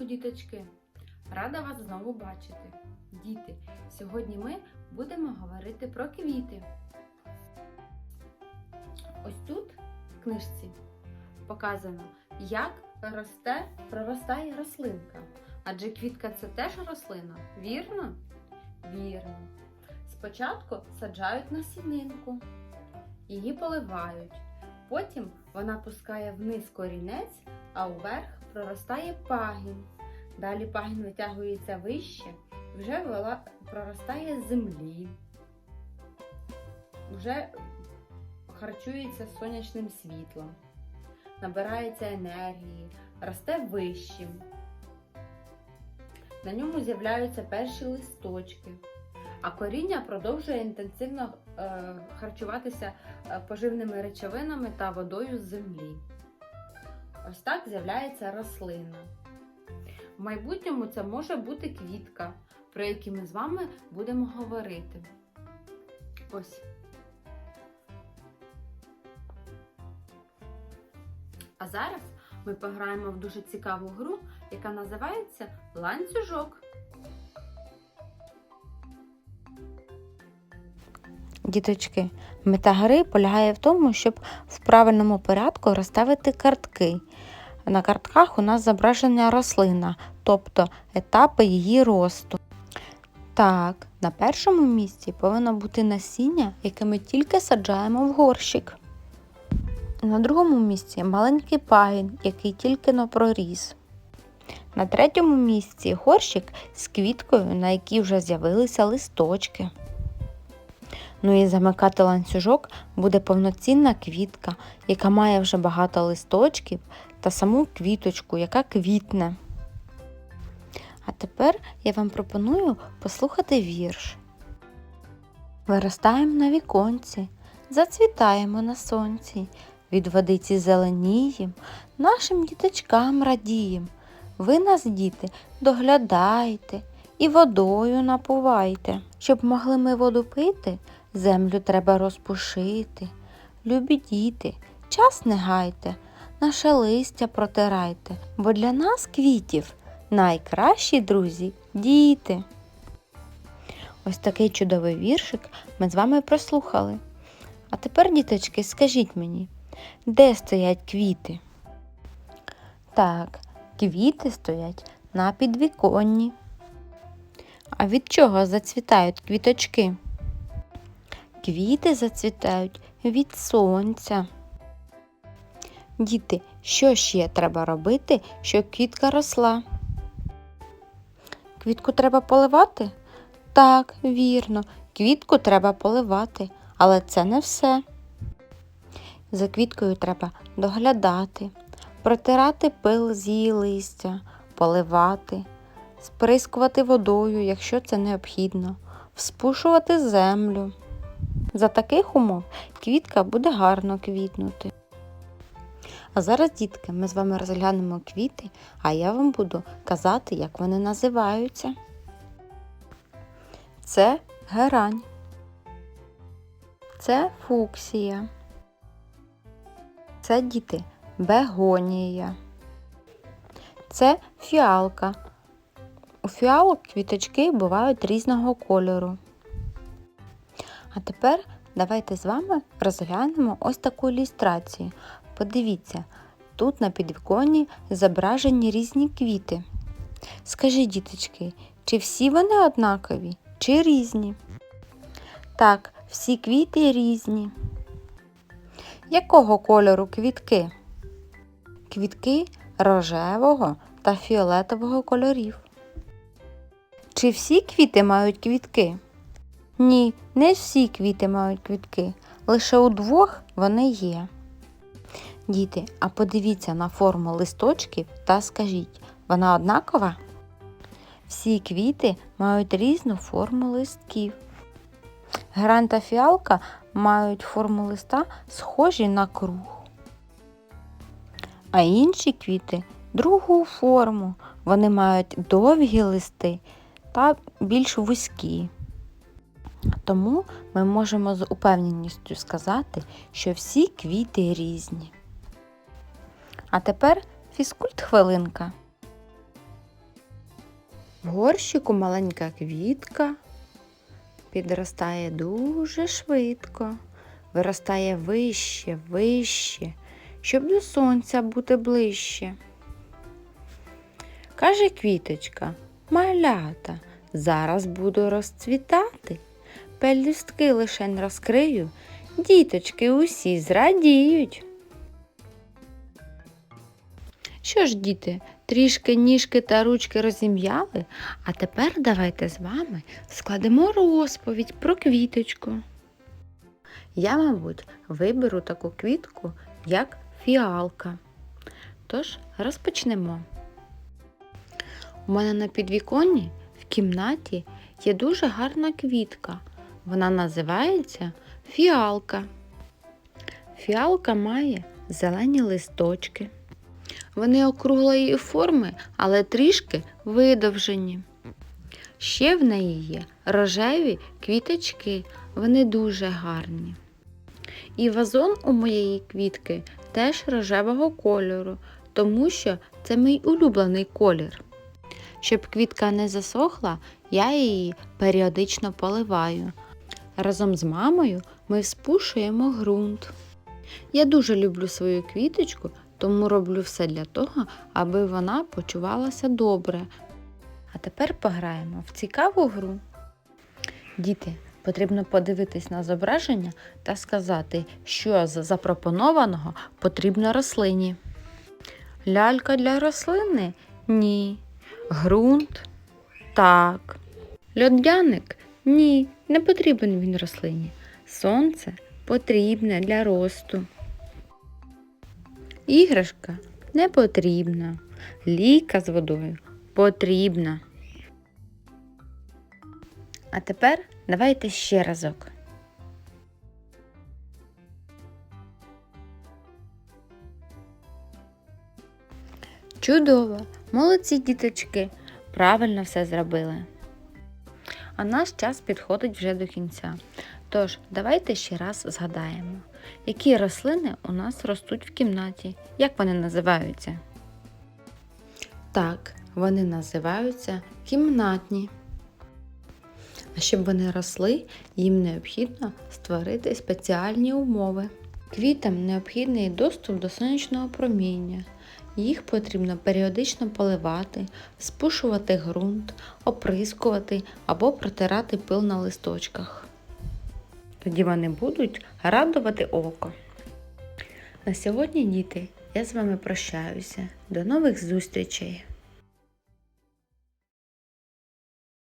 раночку, діточки! Рада вас знову бачити. Діти, сьогодні ми будемо говорити про квіти. Ось тут в книжці показано, як росте, проростає рослинка. Адже квітка це теж рослина, вірно? Вірно. Спочатку саджають насінинку, її поливають. Потім вона пускає вниз корінець, а вверх проростає пагін. Далі пагін витягується вище, вже проростає з землі, вже харчується сонячним світлом, набирається енергії, росте вищим. На ньому з'являються перші листочки, а коріння продовжує інтенсивно е, харчуватися е, поживними речовинами та водою з землі. Ось так з'являється рослина. В майбутньому це може бути квітка, про які ми з вами будемо говорити. Ось. А зараз ми пограємо в дуже цікаву гру, яка називається ланцюжок. Діточки, мета гри полягає в тому, щоб в правильному порядку розставити картки. На картках у нас зображена рослина, тобто етапи її росту. Так, на першому місці повинно бути насіння, яке ми тільки саджаємо в горщик. На другому місці маленький пагін, який тільки но проріс. На третьому місці горщик з квіткою, на якій вже з'явилися листочки. Ну і замикати ланцюжок буде повноцінна квітка, яка має вже багато листочків та саму квіточку, яка квітне. А тепер я вам пропоную послухати вірш. Виростаємо на віконці, зацвітаємо на сонці, від водиці зеленієм, нашим діточкам радієм. Ви нас, діти, доглядайте і водою напувайте, щоб могли ми воду пити. Землю треба розпушити. Любі діти, час не гайте, наше листя протирайте, бо для нас квітів найкращі друзі діти. Ось такий чудовий віршик ми з вами прослухали. А тепер, діточки, скажіть мені, де стоять квіти? Так, квіти стоять на підвіконні. А від чого зацвітають квіточки? Квіти зацвітають від сонця. Діти, що ще треба робити, щоб квітка росла? Квітку треба поливати? Так, вірно, квітку треба поливати, але це не все. За квіткою треба доглядати, протирати пил з її листя, поливати, сприскувати водою, якщо це необхідно, вспушувати землю. За таких умов квітка буде гарно квітнути. А зараз, дітки, ми з вами розглянемо квіти, а я вам буду казати, як вони називаються. Це герань. Це фуксія. Це діти бегонія. Це фіалка. У фіалок квіточки бувають різного кольору. А тепер давайте з вами розглянемо ось таку ілюстрацію. Подивіться, тут на підвіконні зображені різні квіти. Скажіть, діточки, чи всі вони однакові, чи різні? Так, всі квіти різні. Якого кольору квітки? Квітки рожевого та фіолетового кольорів. Чи всі квіти мають квітки? Ні, не всі квіти мають квітки, лише у двох вони є. Діти, а подивіться на форму листочків та скажіть, вона однакова? Всі квіти мають різну форму листків. Грань та фіалка мають форму листа схожі на круг. А інші квіти другу форму. Вони мають довгі листи та більш вузькі. Тому ми можемо з упевненістю сказати, що всі квіти різні. А тепер фізкульт хвилинка. В горщику маленька квітка підростає дуже швидко, виростає вище, вище, щоб до сонця бути ближче. Каже квіточка, малята, зараз буду розцвітати. Пелюстки лишень розкрию, діточки усі зрадіють. Що ж, діти, трішки ніжки та ручки розім'яли, а тепер давайте з вами складемо розповідь про квіточку. Я, мабуть, виберу таку квітку, як фіалка. Тож розпочнемо. У мене на підвіконні в кімнаті є дуже гарна квітка. Вона називається фіалка. Фіалка має зелені листочки. Вони округлої форми, але трішки видовжені. Ще в неї є рожеві квіточки, вони дуже гарні. І вазон у моєї квітки теж рожевого кольору, тому що це мій улюблений колір. Щоб квітка не засохла, я її періодично поливаю. Разом з мамою ми спушуємо ґрунт. Я дуже люблю свою квіточку, тому роблю все для того, аби вона почувалася добре. А тепер пограємо в цікаву гру. Діти, потрібно подивитись на зображення та сказати, що з запропонованого потрібно рослині. Лялька для рослини? Ні. Грунт? Так. Льодяник? Ні, не потрібен він рослині. Сонце потрібне для росту. Іграшка не потрібна. Ліка з водою потрібна. А тепер давайте ще разок. Чудово! Молодці діточки! Правильно все зробили. А наш час підходить вже до кінця. Тож, давайте ще раз згадаємо, які рослини у нас ростуть в кімнаті, як вони називаються. Так, вони називаються кімнатні. А щоб вони росли, їм необхідно створити спеціальні умови. Квітам необхідний доступ до сонячного проміння. Їх потрібно періодично поливати, спушувати ґрунт, оприскувати або протирати пил на листочках. Тоді вони будуть радувати око. На сьогодні, діти, я з вами прощаюся. До нових зустрічей!